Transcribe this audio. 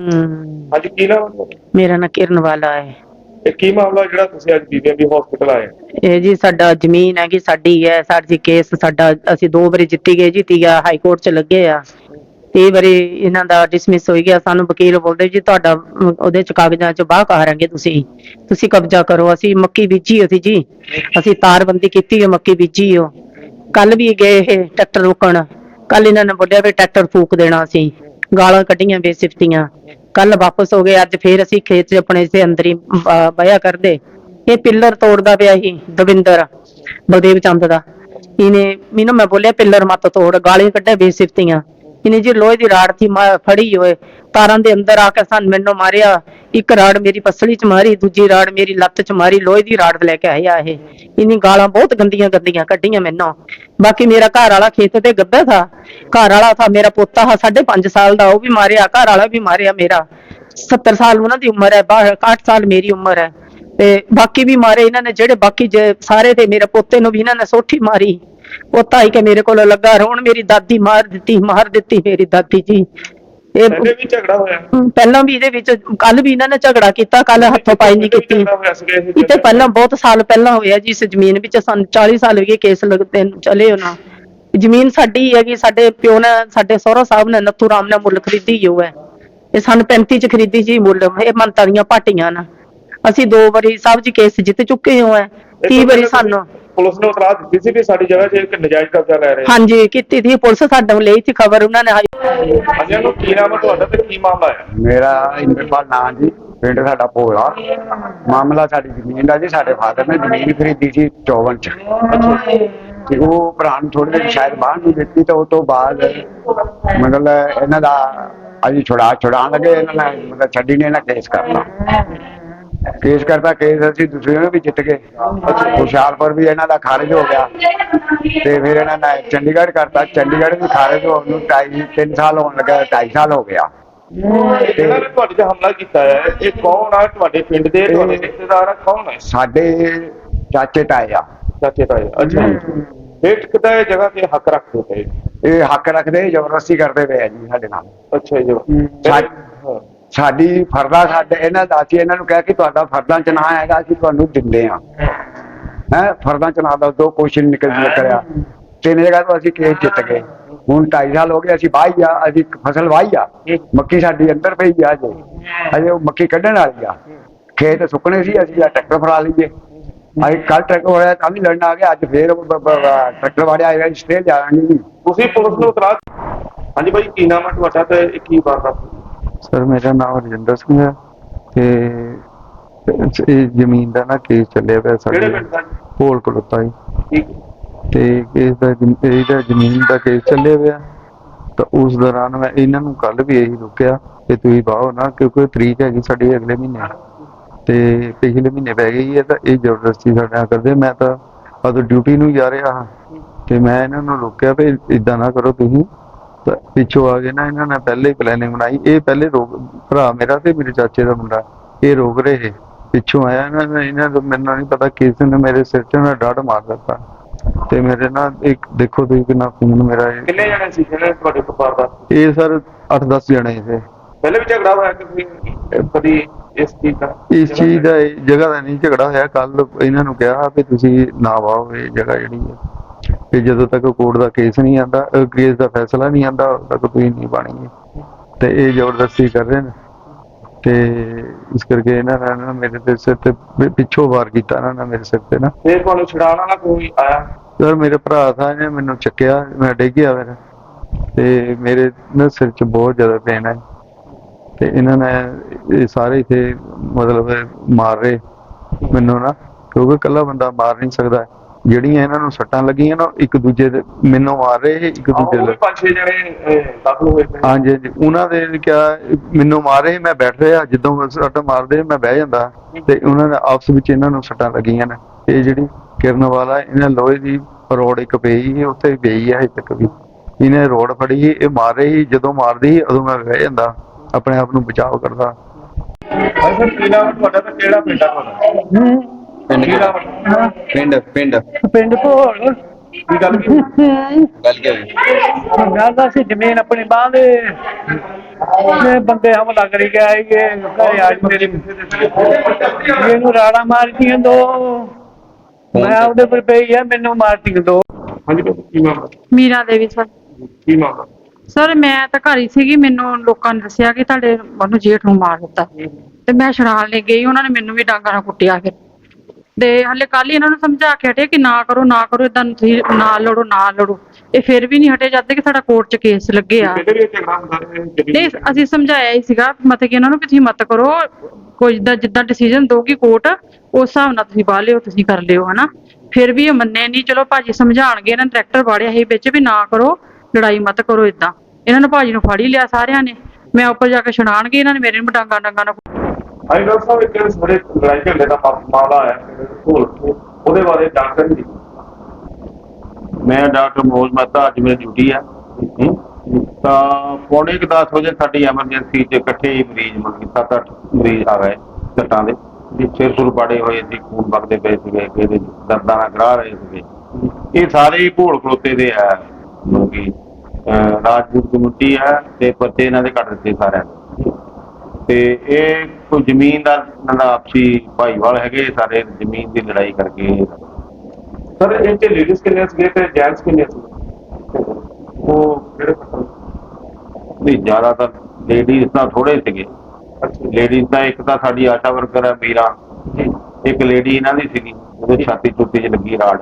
ਹਮ, ਅੱਜ ਕੀ ਨਾਮ? ਹੈ ਤੁਹਾਡਾ? ਮੇਰਾ ਨਾਂ ਕਿਰਨ ਵਾਲਾ ਹੈ। ਇਹ ਕੀ ਮਾਮਲਾ ਜਿਹੜਾ ਤੁਸੀਂ ਅੱਜ ਬੀਬੀਐਮਬੀ ਹਸਪੀਟਲ ਆਏ? ਇਹ ਜੀ ਸਾਡਾ ਜ਼ਮੀਨ ਹੈਗੀ ਸਾਡੀ ਹੈ ਸਾਡੀ ਕੇਸ ਸਾਡਾ ਅਸੀਂ ਦੋ ਵਾਰੀ ਜਿੱਤੀ ਗਏ ਜੀ ਤੀਆ ਹਾਈ ਕੋਰਟ ਚ ਲੱਗੇ ਆ। ਤੇ ਵਾਰੀ ਇਹਨਾਂ ਦਾ ਡਿਸਮਿਸ ਹੋ ਗਿਆ ਸਾਨੂੰ ਵਕੀਲ ਬੋਲਦੇ ਜੀ ਤੁਹਾਡਾ ਅਮ, ਉਹਦੇ ਚ ਕਾਗਜ਼ਾਂ ਚ ਬਾਹ ਕਹਾਰਾਂਗੇ ਤੁਸੀਂ। ਤੁਸੀਂ ਕਬਜ਼ਾ ਕਰੋ ਅਸੀਂ ਮੱਕੀ ਬੀਜੀ ਸੀ ਜੀ। ਅਸੀਂ ਤਾਰਬੰਦੀ ਕੀਤੀ ਹੋ ਮੱਕੀ ਬੀਜੀ ਹੋ ਕੱਲ ਵੀ ਗਏ ਇਹ ਟਰੈਕਟਰ ਰੋਕਣ। ਕੱਲ ਇਹਨਾਂ ਨੇ ਬੋਲਿਆ ਵੀ ਟਰੈਕਟਰ ਫੂਕ ਦੇਣਾ ਸੀ। ਗਾਲਾਂ ਕੱਢੀਆਂ ਬੇਸਿਫਤੀਆਂ। ਕੱਲ ਵਾਪਸ ਹੋ ਗਏ, ਅੱਜ ਫੇਰ ਅਸੀਂ ਖੇਤ 'ਚ ਆਪਣੇ ਇਸੇ ਅੰਦਰ ਹੀ ਬਾਇਆ ਕਰਦੇ। ਇਹ ਪਿੱਲਰ ਤੋੜਦਾ ਪਿਆ ਸੀ, ਦਵਿੰਦਰ, ਬਲਦੇਵ ਚੰਦ ਦਾ। ਇਹਨੇ ਮੈਨੂੰ ਮੈਂ ਬੋਲਿਆ, ਪਿੱਲਰ ਮਤ ਤੋੜ, ਗਾਲੀਆਂ ਕੱਢੇ ਬੇਸਿਫਤੀਆਂ। ਇਹਨੇ ਜੀ ਲੋਹੇ ਦੀ ਰਾੜ ਸੀ ਫੜੀ ਹੋਏ। ਤਾਰਾਂ ਦੇ ਅੰਦਰ ਆ ਕੇ ਸਾਨੂੰ ਮੈਨੂੰ ਮਾਰਿਆ। ਇੱਕ ਰਾੜ ਮੇਰੀ ਪਸਲੀ 'ਚ ਮਾਰੀ, ਦੂਜੀ ਰਾੜ ਮੇਰੀ ਲੱਤ 'ਚ ਮਾਰੀ, ਲੋਹੇ ਦੀ ਰਾੜ ਲੈ ਕੇ ਆਇਆ ਇਹ। ਇਹਨੀ ਗਾਲਾਂ ਬਹੁਤ ਗੰਦੀਆਂ ਗੰਦੀਆਂ ਕੱਢੀਆਂ ਮੈਨੂੰ। ਬਾਕੀ ਮੇਰਾ ਘਰ ਵਾਲਾ ਖੇਤ ਤੇ ਗੱਬੇ ਥਾ। ਘਰ ਵਾਲਾ ਥਾ, ਮੇਰਾ ਪੋਤਾ ਹਾ 5.5 ਸਾਲ ਦਾ, ਉਹ ਵੀ ਮਾਰਿਆ, ਘਰ ਵਾਲਾ ਵੀ ਮਾਰਿਆ ਮੇਰਾ। 70 ਸਾਲ ਉਹਨਾਂ ਦੀ ਉਮਰ ਹੈ 61 ਸਾਲ ਮੇਰੀ ਉਮਰ ਹੈ। ਤੇ ਬਾਕੀ ਵੀ ਮਾਰੇ ਇਹਨਾਂ ਨੇ, ਜਿਹੜੇ ਬਾਕੀ ਜੇ- ਸਾਰੇ ਤੇ ਮੇਰੇ ਪੋਤੇ ਨੂੰ ਵੀ ਇਹਨਾਂ ਨੇ ਸੋਠੀ ਮਾਰੀ। ਪੋਤਾ ਹੀ ਕਿ ਮੇਰੇ ਕੋਲ ਲੱਗਾ ਰੋਣ, ਮੇਰੀ ਦਾਦੀ ਮਾਰ ਦਿੱਤੀ ਮਾਰ ਦਿੱਤੀ ਮੇਰੀ ਦਾਦੀ ਜੀ। ਇਹ ਪਹਿਲੇ ਵੀ ਝਗੜਾ ਹੋਇਆ। ਪਹਿਲਾਂ ਵੀ ਇਹਦੇ ਵਿੱਚ ਕੱਲ ਵੀ ਇਹਨਾਂ ਨੇ ਝਗੜਾ ਕੀਤਾ ਕੱਲ ਹੱਥੋਂ ਪਾਈ ਨਹੀਂ ਕੀਤੀ। ਇਹ ਪਹਿਲਾਂ ਬਹੁਤ ਸਾਲ ਪਹਿਲਾਂ ਹੋਇਆ ਜੀ ਇਸ ਜ਼ਮੀਨ ਵਿੱਚ ਸਾਨੂੰ 40 ਸਾਲ ਹੋ ਗਏ ਕੇਸ ਲੱਗਦੇ ਚਲੇ ਉਹਨਾਂ। ਜ਼ਮੀਨ ਸਾਡੀ ਹੈਗੀ ਸਾਡੇ ਪਿਓ ਨੇ ਸਾਡੇ ਸਹੁਰਾ ਸਾਹਿਬ ਨੇ ਨੱਥੂ ਰਾਮ ਨੇ ਮੁੱਲ ਖਰੀਦੀ ਜੋ ਹੈ। ਇਹ ਸਾਨੂੰ 35 ਚ ਖਰੀਦੀ ਜੀ ਮੁੱਲ ਇਹ ਮੰਤਾਂ ਦੀਆਂ ਪਾਟੀਆਂ ਨਾ। ਅਸੀਂ ਦੋ ਵਾਰੀ ਸਭ ਜੀ ਕੇਸ ਜਿੱਤ ਚੁੱਕੇ ਹੋ ਹੈ 30 ਵਾਰੀ ਸਾਨੂੰ ਪੁਲਿਸ ਨੇ ਉਤਰਾ ਦਿੱਤੀ ਸੀ ਵੀ ਸਾਡੀ ਜਗ੍ਹਾ 'ਚ ਇੱਕ ਨਜਾਇਜ਼ ਕਬਜ਼ਾ ਲੈ ਰਹੇ ਹਾਂਜੀ ਕੀਤੀ ਸੀ ਪੁਲਿਸ ਸਾਡੇ ਲਈ ਸੀ ਖਬਰ ਉਹਨਾਂ ਨੇ ਹਾਂਜੀ ਨੂੰ ਕੀ ਨਾਮ ਹੈ ਤੁਹਾਡਾ ਤੇ ਕੀ ਮਾਮਲਾ ਹੈ? ਮੇਰਾ ਇੰਦਰਪਾਲ ਨਾਂ ਜੀ, ਪਿੰਡ ਸਾਡਾ ਭੋਲਾ। ਮਾਮਲਾ ਸਾਡੀ ਜ਼ਮੀਨ ਦਾ ਜੀ, ਸਾਡੇ ਫਾਦਰ ਨੇ ਜ਼ਮੀਨ ਖਰੀਦੀ ਸੀ 54 ਚ। ਤੇ ਉਹ ਭਰਾ ਨੂੰ ਥੋੜੇ ਦਿਨ ਸ਼ਾਇਦ ਬਾਹਰ ਨੂੰ ਦਿੱਤੀ ਤਾਂ ਉਹ ਤੋਂ ਬਾਅਦ ਮਤਲਬ ਇਹਨਾਂ ਦਾ ਅਜੀ ਛੁੜਾ ਛੁਡਾਉਣ ਲੱਗੇ, ਇਹਨਾਂ ਨੇ ਮਤਲਬ ਛੱਡੀ ਨੇ, ਇਹਨਾਂ ਕੇਸ ਕਰਨਾ ਕੇਸ ਕਰਤਾ ਕੇਸ ਅਸੀਂ ਦੂਸਰੇ ਨੂੰ ਵੀ ਜਿੱਤ ਗਏ। ਹੁਸ਼ਿਆਰਪੁਰ ਵੀ ਇਹਨਾਂ ਦਾ ਖਾਰਜ ਹੋ ਗਿਆ। ਤੇ ਫਿਰ ਇਹਨਾਂ ਨੇ ਚੰਡੀਗੜ੍ਹ ਕਰਤਾ। ਚੰਡੀਗੜ੍ਹ ਵੀ ਖਾਰਜ ਹੋਣ ਨੂੰ 2.5 3 ਸਾਲ ਹੋਣ ਲੱਗਾ 2.5 ਸਾਲ ਹੋ ਗਿਆ। ਜਿਹੜਾ ਨੇ ਤੁਹਾਡੇ ਤੇ ਹਮਲਾ ਕੀਤਾ ਹੈ। ਇਹ ਕੌਣ ਆ? ਤੁਹਾਡੇ ਪਿੰਡ ਦੇ ਤੁਹਾਡੇ ਰਿਸ਼ਤੇਦਾਰ ਆ ਕੌਣ ਹੈ ਸਾਡੇ ਚਾਚੇ ਤਾਏ ਆ। ਚਾਚੇ ਤਾਏ ਅੱਛਾ ਇਹ ਕਿਤਾ ਇਹ ਜਗ੍ਹਾ ਤੇ ਹੱਕ ਰੱਖਦੇ ਪਏ? ਇਹ ਹੱਕ ਰੱਖਦੇ ਜ਼ਬਰਦਸਤੀ ਕਰਦੇ ਪਏ ਆ ਜੀ ਸਾਡੇ ਨਾਲ। ਅੱਛਾ ਜੀ। ਸਾਡੀ ਫਰਦਾ ਸਾਡੇ ਇਹਨਾਂ ਦਾ ਅਸੀਂ ਇਹਨਾਂ ਨੂੰ ਕਹਿ ਕਿ ਤੁਹਾਡਾ ਫਰਦਾ ਚ ਹੈਗਾ, ਅਸੀਂ ਤੁਹਾਨੂੰ ਦਿੰਦੇ ਆ ਹੈ, ਫਰਦਾ ਚ ਦਾ, ਦੋ ਕੁਐਸਚਨ ਨਿਕਲ ਨਿਕਲਿਆ। ਤਿੰਨ ਜਗ੍ਹਾ ਤੋਂ ਅਸੀਂ ਕੇਸ ਜਿੱਤ ਗਏ। ਹੁਣ 2.5 ਸਾਲ ਹੋ ਗਏ, ਅਸੀਂ ਵਾਹੀ ਆ, ਅਸੀਂ ਫਸਲ ਵਾਹੀ ਆ। ਮੱਕੀ ਸਾਡੀ ਅੰਦਰ ਪਈ ਆ ਜੇ ਅਜੇ ਉਹ ਮੱਕੀ ਕੱਢਣ ਵਾਲੀ ਆ। ਖੇਤ ਸੁੱਕਣੇ ਸੀ, ਅਸੀਂ ਆ ਟਰੈਕਟਰ ਫੜਾ ਲਈਏ। ਅਸੀਂ ਕੱਲ ਟਰੈਕਟਰ ਹੋਇਆ ਤਾਂ ਵੀ ਲੜਨ ਆ ਗਿਆ ਅੱਜ ਫੇਰ ਟਰੈਕਟਰ ਵਾੜਿਆ ਆਏਗਾ ਸਟੇ ਜਾਣਗੇ ਜੀ ਤੁਸੀਂ ਪੁਲਿਸ ਨੂੰ ਉਤਰਾ ਹਾਂਜੀ ਭਾਈ ਕੀ ਨਾਮ ਹੈ ਤੁਹਾਡਾ ਤੇ ਕੀ ਵਾਰਦਾਤ? ਸਰ ਮੇਰਾ ਨਾਮ ਰਜਿੰਦਰ ਸਿੰਘ ਹੈ ਤੇ ਇਹ ਜ਼ਮੀਨ ਦਾ ਨਾ ਕੇਸ ਚੱਲਿਆ ਪਿਆ ਕਿਹੜੇ ਸਾਡੇ ਪਿੰਡ ਦਾ ਕੋਲ ਕਲੋਤਾ ਜੀ। ਠੀਕ ਤੇ ਕੇਸ ਦਾ ਜ਼ਮ- ਇਹਦਾ ਜ਼ਮੀਨ ਦਾ ਕੇਸ ਚੱਲਿਆ ਪਿਆ। ਤਾਂ ਉਸ ਦੌਰਾਨ ਮੈਂ ਇਹਨਾਂ ਨੂੰ ਕੱਲ ਵੀ ਇਹੀ ਰੁਕਿਆ ਕਿ ਤੁਸੀਂ ਬਾਹੋ ਨਾ ਕਿਉਂਕਿ ਤਰੀਕ ਹੈਗੀ ਸਾਡੀ ਅਗਲੇ ਮਹੀਨੇ। ਤੇ ਪਿਛਲੇ ਮਹੀਨੇ ਪੈ ਗਈ ਹੈ ਤਾਂ ਇਹ ਜ਼ਬਰਦਸਤੀ ਸਾਡੇ ਨਾਲ ਕਰਦੇ। ਮੈਂ ਤਾਂ ਉਦੋਂ ਡਿਊਟੀ ਨੂੰ ਜਾ ਰਿਹਾ ਹਾਂ। ਤੇ ਮੈਂ ਇਹਨਾਂ ਨੂੰ ਰੋਕਿਆ ਵੀ ਇਦਾਂ ਨਾ ਕਰੋ ਤੁਸੀਂ। ਪਿੱਛੋਂ ਆ ਕੇ ਨਾ ਇਹਨਾਂ ਨੇ ਪਹਿਲੇ ਹੀ ਪਲੈਨਿੰਗ ਬਣਾਈ। ਇਹ ਪਹਿਲੇ ਰੋਕ ਭਰਾ ਮੇਰਾ ਤੇ ਮੇਰੇ ਚਾਚੇ ਦਾ ਮੁੰਡਾ ਇਹ ਰੋਕ ਰਹੇ ਪਿੱਛੋਂ ਆਇਆ ਇਹਨਾਂ ਨੇ ਇਹਨਾਂ ਨੂੰ ਮੈਨੂੰ ਨਹੀਂ ਪਤਾ ਕਿਸ ਨੇ ਮੇਰੇ ਸਿਰ 'ਚ ਨਾ ਡਾਟ ਮਾਰ ਦਿੱਤਾ। ਤੇ ਮੇਰੇ ਨਾਲ ਇੱਕ ਦੇਖੋ ਤੁਸੀਂ ਕਿੰਨਾ ਖੂਨ ਮੇਰਾ ਇਹ- ਕਿੰਨੇ ਜਣੇ ਸੀ ਜਿਹੜੇ ਤੁਹਾਡੇ ਕੋਲ ਵਾਰਦਾਤ ਇਹ ਸਰ 8-10 ਜਣੇ ਸੀ। ਪਹਿਲੇ ਵੀ ਝਗੜਾ ਹੋਇਆ ਕਿ ਕਦੀ ਇਸ ਚੀਜ਼ ਦਾ? ਇਸ ਚੀਜ਼ ਦਾ ਜਗ੍ਹਾ ਦਾ ਨਹੀਂ ਝਗੜਾ ਹੋਇਆ। ਕੱਲ ਇਹਨਾਂ ਨੂੰ ਕਿਹਾ ਵੀ ਤੁਸੀਂ ਨਾ ਵਾਓ ਇਹ ਜਗ੍ਹਾ ਜਿਹੜੀ ਹੈ। ਤੇ ਜਦੋਂ ਤੱਕ ਕੋਰਟ ਦਾ ਕੇਸ ਨਹੀਂ ਆਂਦਾ ਕੇਸ ਦਾ ਫੈਸਲਾ ਨਹੀਂ ਆਂਦਾ ਉਦੋਂ ਤੱਕ ਤੁਸੀਂ ਨਹੀਂ ਪਾਣੀ ਤੇ ਇਹ ਜ਼ਬਰਦਸਤੀ ਕਰ ਰਹੇ ਨੇ। ਤੇ ਇਸ ਕਰਕੇ ਇਹਨਾਂ ਨੇ ਨਾ ਮੇਰੇ ਤੇ ਸਿਰ ਤੇ ਪਿੱਛੋਂ ਵਾਰ ਕੀਤਾ ਇਹਨਾਂ ਨੇ ਮੇਰੇ ਸਿਰ ਤੇ ਨਾ। ਫਿਰ ਤੁਹਾਨੂੰ ਛਡਾਉਣ ਵਾਲਾ ਕੋਈ ਆਇਆ? ਸਰ ਮੇਰੇ ਭਰਾ ਥਾ ਇਹਨੇ ਮੈਨੂੰ ਚੱਕਿਆ ਮੈਂ ਡਿੱਗ ਗਿਆ ਫਿਰ। ਤੇ ਮੇਰੇ ਨਾ ਸਿਰ 'ਚ ਬਹੁਤ ਜ਼ਿਆਦਾ ਪੇਨ ਹੈ। ਤੇ ਇਹਨਾਂ ਨੇ ਇਹ ਸਾਰੇ ਇਥੇ ਮਤਲਬ ਮਾਰ ਰਹੇ। ਮੈਨੂੰ ਨਾ ਕਿਉਂਕਿ ਇਕੱਲਾ ਬੰਦਾ ਮਾਰ ਨਹੀਂ ਸਕਦਾ। ਜਿਹੜੀਆਂ ਇਹਨਾਂ ਨੂੰ ਸੱਟਾਂ ਲੱਗੀਆਂ ਨਾ ਇੱਕ ਦੂਜੇ ਦੇ ਮੈਨੂੰ ਮਾਰ ਰਹੇ ਇੱਕ ਦੂਜੇ ਦੇ। ਪੰਜ ਛੇ ਜਣੇ ਅਹ, ਦਾਖਲ ਹੋਏ ਪਏ ਹਾਂਜੀ ਹਾਂਜੀ। ਉਹਨਾਂ ਦੇ ਕਿਹਾ ਮੈਨੂੰ ਮਾਰ ਰਹੇ ਮੈਂ ਬੈਠ ਰਿਹਾ ਜਦੋਂ ਸੱਟ ਮਾਰਦੇ ਮੈਂ ਬਹਿ ਜਾਂਦਾ। ਤੇ ਉਹਨਾਂ ਨੇ ਆਪਸ ਵਿੱਚ ਇਹਨਾਂ ਨੂੰ ਸੱਟਾਂ ਲੱਗੀਆਂ ਨੇ। ਇਹ ਜਿਹੜੀ ਕਿਰਨ ਵਾਲਾ ਇਹਨਾਂ ਲੋਹੇ ਦੀ ਰੋਡ ਇੱਕ ਪਈ ਸੀ ਉੱਥੇ ਪਈ ਹੈ ਹਜੇ ਤੱਕ ਵੀ। ਇਹਨੇ ਰੋਡ ਫੜੀ ਸੀ, ਇਹ ਮਾਰ ਰਹੀ ਸੀ, ਜਦੋਂ ਮਾਰਦੀ ਸੀ, ਉਦੋਂ ਮੈਂ ਬਹਿ ਜਾਂਦਾ। ਆਪਣੇ ਆਪ ਨੂੰ ਬਚਾਅ ਕਰਦਾ। ਹਾਂ ਸਰ ਕੀ ਨਾਮ ਹੈ ਤੁਹਾਡਾ ਤੇ ਕਿਹੜਾ ਪਿੰਡ ਆ ਤੁਹਾਡਾ? ਪਿੰਡ ਕੀ? ਪਿੰਡ ਪਿੰਡ। ਪਿੰਡ ਭੋਲ। ਕੀ ਗੱਲ ਕੀ ਗੱਲ ਕੀ ਹੋਈ? ਗੱਲ ਦਾ ਸੀ ਜ਼ਮੀਨ ਆਪਣੀ ਬਾਹ ਦੇ। ਇਹ ਬੰਦੇ ਹਮਲਾ ਕਰੀ ਗਿਆ ਇਹ ਘਰੇ ਆ ਮੇਰੀ ਇਹਨੂੰ ਰਾੜਾ ਮਾਰਤੀਆਂ ਦੋ। ਮੈਂ ਉਹਦੇ ਪਰ ਪਈ ਆ ਮੈਨੂੰ ਮਾਰਤੀਆਂ ਦੋ। ਹਾਂਜੀ ਬਾਬੂ, ਕੀ ਮਾਮਲਾ? ਮੀਰਾ ਦੇਵੀ ਸਰ। ਕੀ ਮਾਮਲਾ? ਸਰ ਮੈਂ ਤਾਂ ਘਰ ਹੀ ਸੀਗੀ ਮੈਨੂੰ ਲੋਕਾਂ ਨੇ ਦੱਸਿਆ ਕਿ ਤੁਹਾਡੇ ਉਹਨੂੰ ਜੇਠ ਨੂੰ ਮਾਰ ਦਿੱਤਾ। ਤੇ ਮੈਂ ਛੁਡਾਉਣ ਲਈ ਗਈ ਉਹਨਾਂ ਨੇ ਮੈਨੂੰ ਵੀ ਡਾਂਗਾਂ ਨਾਲ ਕੁੱਟਿਆ ਫਿਰ। ਤੇ ਹਲੇ ਕੱਲ ਹੀ ਇਹਨਾਂ ਨੂੰ ਸਮਝਾ ਕੇ ਹਟੇ ਕਿ ਨਾ ਕਰੋ ਨਾ ਕਰੋ ਇਦਾਂ ਤੁਸੀਂ ਨਾ ਲੜੋ ਨਾ ਲੜੋ। ਇਹ ਫਿਰ ਵੀ ਨਹੀਂ ਹਟੇ ਜਦ ਤੱਕ ਸਾਡਾ ਕੋਰਟ 'ਚ ਕੇਸ ਲੱਗੇ ਆ। ਝਗੜਾ ਹੁੰਦਾ ਨਹੀਂ ਅਸੀਂ ਸਮਝਾਇਆ ਹੀ ਸੀਗਾ ਮਤਲਬ ਕਿ ਇਹਨਾਂ ਨੂੰ ਕਿ ਤੁਸੀਂ ਮਤ ਕਰੋ ਕੋਈ ਜਿੱਦਾਂ ਜਿੱਦਾਂ ਡਿਸੀਜਨ ਦੋਗੀ ਕੋਰਟ ਉਸ ਹਿਸਾਬ ਨਾਲ ਤੁਸੀਂ ਬਾਹ ਲਿਓ ਤੁਸੀਂ ਕਰ ਲਿਓ ਹਨਾ। ਫਿਰ ਵੀ ਇਹ ਮੰਨੇ ਨਹੀਂ ਚਲੋ ਭਾਜੀ ਸਮਝਾਣਗੇ ਇਹਨਾਂ ਨੇ ਟਰੈਕਟਰ ਵਾੜਿਆ ਸੀ ਵਿੱਚ ਵੀ ਨਾ ਕਰੋ ਲੜਾਈ ਮਤ ਕਰੋ ਇਦਾਂ ਇਹਨਾਂ ਨੇ ਭਾਜੀ ਨੂੰ ਫੜ ਹੀ ਲਿਆ ਸਾਰਿਆਂ ਨੇ। ਮੈਂ ਉੱਪਰ ਜਾ ਕੇ ਛੁਡਾਣਗੇ ਇਹਨਾਂ ਨੇ ਮੇਰੇ ਨੂੰ ਡਾਂਗਾ ਡਾਂਗਾ ਨਾਲ ਹਾਂਜੀ ਡਾਕਟਰ ਸਾਹਿਬ ਇੱਕ ਸਵੇਰੇ ਲੜਾਈ ਝਗੜੇ ਦਾ ਮਾਮਲਾ ਆਇਆ ਢੋਲ ਉਹਦੇ ਬਾਰੇ ਜਾਣਕਾਰੀ ਦਿਓ ਮੈਂ ਡਾਕਟਰ ਮੋਹਨ ਮਹਿਤਾ ਅੱਜ ਮੇਰੀ ਡਿਊਟੀ ਆ। ਤਾਂ ਪੌਣੇ ਕੁ ਦਸ ਵਜੇ ਸਾਡੀ ਐਮਰਜੈਂਸੀ 'ਚ ਇਕੱਠੇ ਹੀ ਮਰੀਜ਼ ਕਿ ਸੱਤ ਅੱਠ ਮਰੀਜ਼ ਆ ਗਏ ਸੱਟਾਂ ਦੇ। ਸਿਰ ਸੁਰ ਪਾੜੇ ਹੋਏ ਸੀ ਖੂਨ ਵਗਦੇ ਪਏ ਸੀਗੇ ਕਿਹਦੇ ਦਰਦਾਂ ਨਾਲ ਗਰਾ ਰਹੇ ਸੀਗੇ। ਇਹ ਸਾਰੇ ਹੀ ਭੋਲ ਖਲੋਤੇ ਦੇ ਆ ਮਤਲਬ ਕਿ ਅਹ, ਰਾਜਪੂਤ ਕਮਿਊਨਿਟੀ ਆ ਤੇ ਪੱਤੇ ਇਹਨਾਂ ਦੇ ਕੱਟ ਦਿੱਤੇ ਸਾਰਿਆਂ ਦੇ। ਤੇ ਇਹ ਕੋਈ ਜ਼ਮੀਨ ਦਾ ਦਾ ਆਪਸੀ ਭਾਈਵਾਲ ਹੈਗੇ ਸਾਰੇ ਜ਼ਮੀਨ ਦੀ ਲੜਾਈ ਕਰਕੇ। ਸਰ ਇਹ ਤੇ ਲੇਡੀਜ਼ ਕਿੰਨੇ ਸੀਗੇ ਤੇ ਜੈਂਟਸ ਕਿੰਨੇ ਸੀ ਉਹ ਕਿਹੜੇ ਨਹੀਂ ਜ਼ਿਆਦਾਤਰ ਲੇਡੀਜ਼ ਤਾਂ ਥੋੜੇ ਸੀਗੇ। ਲੇਡੀਜ਼ ਤਾਂ ਇੱਕ ਤਾਂ ਸਾਡੀ ਆਸ਼ਾ ਵਰਕਰ ਹੈ ਮੀਰਾ। ਇੱਕ ਲੇਡੀ ਇਹਨਾਂ ਦੀ ਸੀਗੀ ਉਹਦੇ ਛਾਤੀ ਚੁੱਤੀ 'ਚ ਲੱਗੀ ਰਾੜ।